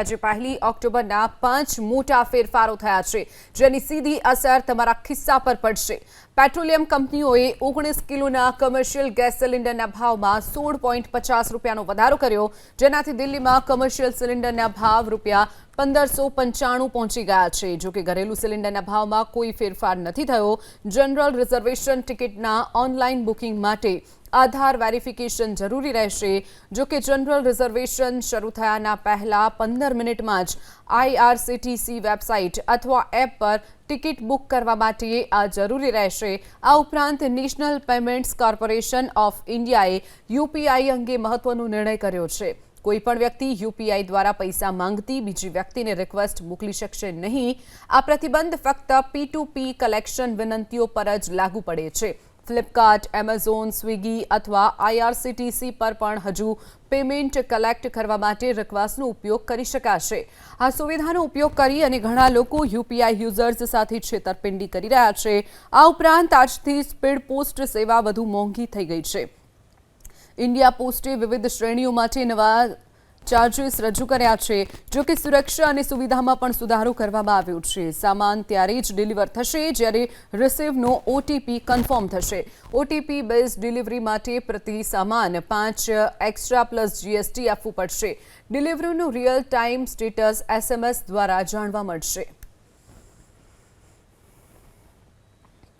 આજે પહેલી ઓક્ટોબરના પાંચ મોટા ફેરફારો થયા છે, જેની સીધી અસર તમારા ખિસ્સા પર પડશે. પેટ્રોલિયમ કંપનીઓએ ઓગણીસ કિલોના કમર્શિયલ ગેસ સિલિન્ડરના ભાવમાં સોળ પોઈન્ટ પચાસ રૂપિયાનો વધારો કર્યો, જેનાથી દિલ્હીમાં કમર્શિયલ સિલિન્ડરના ભાવ રૂપિયા પંદરસો પંચાણું પહોંચી ગયા છે. જોકે ઘરેલું સિલિન્ડરના ભાવમાં કોઈ ફેરફાર નથી થયો. જનરલ રિઝર્વેશન ટિકિટના ઓનલાઈન બુકિંગ માટે આધાર વેરિફિકેશન જરૂરી રહેશે. જો કે જનરલ રિઝર્વેશન શરૂ થયાના પહેલા પંદર મિનિટમાં જ આઈઆરસીટીસી વેબસાઇટ અથવા એપ પર ટિકિટ બુક કરવા માટે આ જરૂરી રહેશે. આ ઉપરાંત નેશનલ પેમેન્ટ્સ કોર્પોરેશન ઓફ ઇન્ડિયાએ યુપીઆઈ અંગે મહત્વનો નિર્ણય કર્યો છે. કોઈ પણ વ્યક્તિ યુપીઆઈ દ્વારા પૈસા માંગતી બીજી વ્યક્તિને રિક્વેસ્ટ મોકલી શકશે નહીં. આ પ્રતિબંધ ફક્ત પી પી કલેક્શન વિનંતીઓ પર જ લાગુ પડે છે. ફ્લિપકાર્ટ એમેઝોન સ્વિગી અથવા આઈઆરસીટીસી પર પણ હજુ પેમેન્ટ કલેક્ટ કરવા માટે રિક્વેસ્ટનો ઉપયોગ કરી શકાશે. આ સુવિધાનો ઉપયોગ કરી અને ઘણા લોકો યુપીઆઈ યુઝર્સ સાથે છેતરપિંડી કરી રહ્યા છે. આ ઉપરાંત આજથી સ્પીડ પોસ્ટ સેવા વધુ મોંઘી થઈ ગઈ છે. ઇન્ડિયા પોસ્ટે વિવિધ શ્રેણીઓ માટે નવા ચાર્જીસ રજૂ કર્યા છે, જો કે સુરક્ષા અને સુવિધામાં પણ સુધારો કરવામાં આવ્યો છે. સામાન ત્યારે જ ડિલિવર થશે જ્યારે રિસીવનો ઓટીપી કન્ફર્મ થશે. ઓટીપી બેઝ ડિલિવરી માટે પ્રતિ સામાન પાંચ એક્સ્ટ્રા પ્લસ જીએસટી આપવું પડશે. ડિલિવરીનું રિયલ ટાઈમ સ્ટેટસ એસએમએસ દ્વારા જાણવા મળશે.